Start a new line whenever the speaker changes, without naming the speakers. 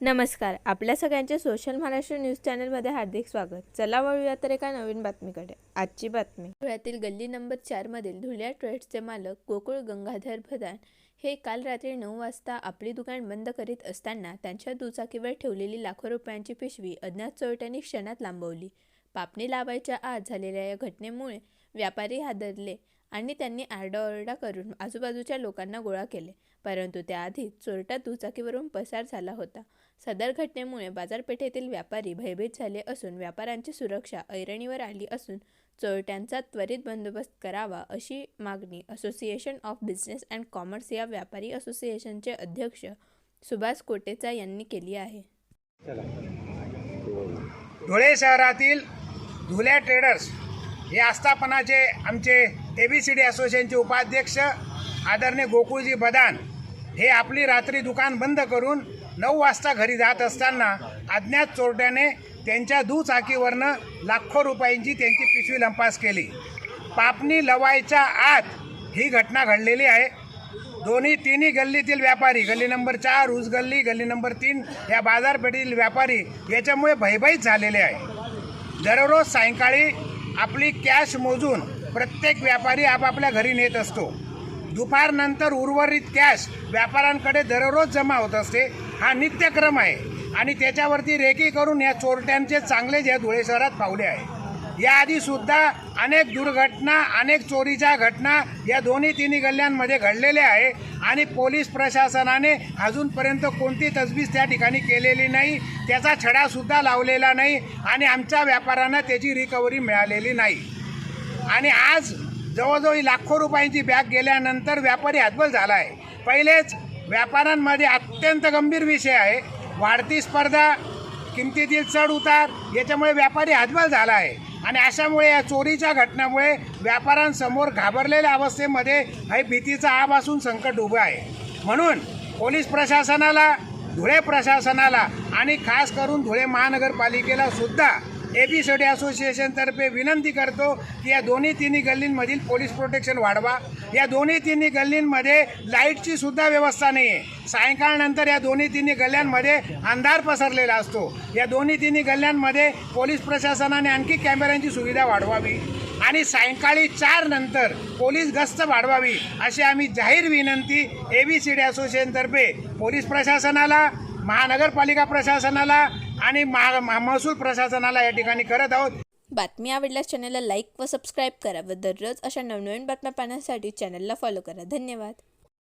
नमस्कार आपल्या सगळ्यांचे सोशल महाराष्ट्र न्यूज चॅनलमध्ये हार्दिक स्वागत. चला वळूया तर एका नवीन बातमीकडे. आजची बातमी. धुळ्यातील गल्ली नंबर चारमधील धुळ्या ट्रेड्सचे मालक गोकुळ गंगाधर भदान हे काल रात्री नऊ वाजता आपली दुकान बंद करीत असताना त्यांच्या दुचाकीवर ठेवलेली लाखो रुपयांची पिशवी अज्ञात चोरट्यांनी क्षणात लांबवली. पापणी लावायच्या आत झालेल्या या घटनेमुळे व्यापारी हादरले आणि त्यांनी आरडाओरडा करून आजूबाजूच्या लोकांना गोळा केले. परंतु त्याआधी चोरटा दुचाकीवरून पसार झाला होता. सदर घटनेमुळे बाजारपेठेतील व्यापारी भयभीत झाले असून व्यापाऱ्यांची सुरक्षा ऐरणीवर आली असून चोरट्यांचा त्वरित बंदोबस्त करावा अशी मागणी association of business and commerce या व्यापारी असोसिएशनचे अध्यक्ष सुभाष कोटेचा यांनी केली आहे.
धुळे शहरातील धुल्या ट्रेडर्स हे आस्थापनाचे आमचे ए बी सी डी असोसिएशनचे उपाध्यक्ष आदरणीय गोकुळजी बदान हे आपली रात्री दुकान बंद करून नऊ वाजता घरी जात असताना अज्ञात चोरट्याने त्यांच्या दुचाकीवरनं लाखो रुपयांची त्यांची पिशवी लंपास केली. पापणी लवायच्या आत ही घटना घडलेली आहे. दोन्ही तिन्ही गल्लीतील व्यापारी गल्ली नंबर चार ऊस गल्ली गल्ली नंबर तीन या बाजारपेठेतील व्यापारी याच्यामुळे भयभीत झालेले आहे. दररोज सायंकाळी आपली कॅश मोजून प्रत्येक व्यापारी आपापल्या घरी नेत असतो. दुपारनंतर उर्वरित कॅश व्यापाऱ्यांकडे दररोज जमा होत असते. हा नित्यक्रम आहे. आणि त्याच्यावरती रेकी करून या चोरट्यांचे चांगले या धुळे शहरात पावले आहे. याआधी सुद्धा अनेक दुर्घटना अनेक चोरीच्या घटना या दोन्ही तिन्ही गल्ल्यांमध्ये घडलेल्या आहे आणि पोलीस प्रशासनाने अजूनपर्यंत कोणती तजवीज त्या ठिकाणी केलेली नाही त्याचा छडासुद्धा लावलेला नाही आणि आमच्या व्यापाऱ्यांना त्याची रिकव्हरी मिळालेली नाही. आणि आज जवळजवळ लाखो रुपयांची बॅग गेल्यानंतर व्यापारी हातबल झाला आहे पहिलेच व्यापाऱ्यांमध्ये अत्यंत गंभीर विषय आहे. वाढती स्पर्धा किमतीतील चढ उतार याच्यामुळे व्यापारी हातबल झाला आहे आणि अशामुळे या चोरीच्या घटनेमुळे व्यापाऱ्यांसमोर घाबरलेल्या अवस्थेमध्ये हे भीतीचा आब असून संकट उभं आहे. म्हणून पोलीस प्रशासनाला धुळे प्रशासनाला आणि खास करून धुळे महानगरपालिकेला सुद्धा ए बी असोसिएशनतर्फे विनंती करतो की या दोन्ही तिन्ही गल्लींमधील पोलीस प्रोटेक्शन वाढवा. या दोन्ही तिन्ही गल्लींमध्ये लाईटची सुद्धा व्यवस्था नाही आहे सायंकाळनंतर या दोन्ही तिन्ही गल्ल्यांमध्ये अंधार पसरलेला असतो. या दोन्ही तिन्ही गल्ल्यांमध्ये पोलीस प्रशासनाने आणखी कॅमेऱ्यांची सुविधा वाढवावी आणि सायंकाळी चार नंतर पोलीस गस्त वाढवावी अशी आम्ही जाहीर विनंती ए बी सी डी असोसिएशनतर्फे पोलीस प्रशासनाला महानगरपालिका प्रशासनाला आणि महसूल प्रशासनाला या ठिकाणी करत आहोत.
बातमी आवडल्यास चॅनलला लाईक व सबस्क्राईब करा व दररोज अशा नवनवीन बातम्या पाहण्यासाठी चॅनलला फॉलो करा. धन्यवाद.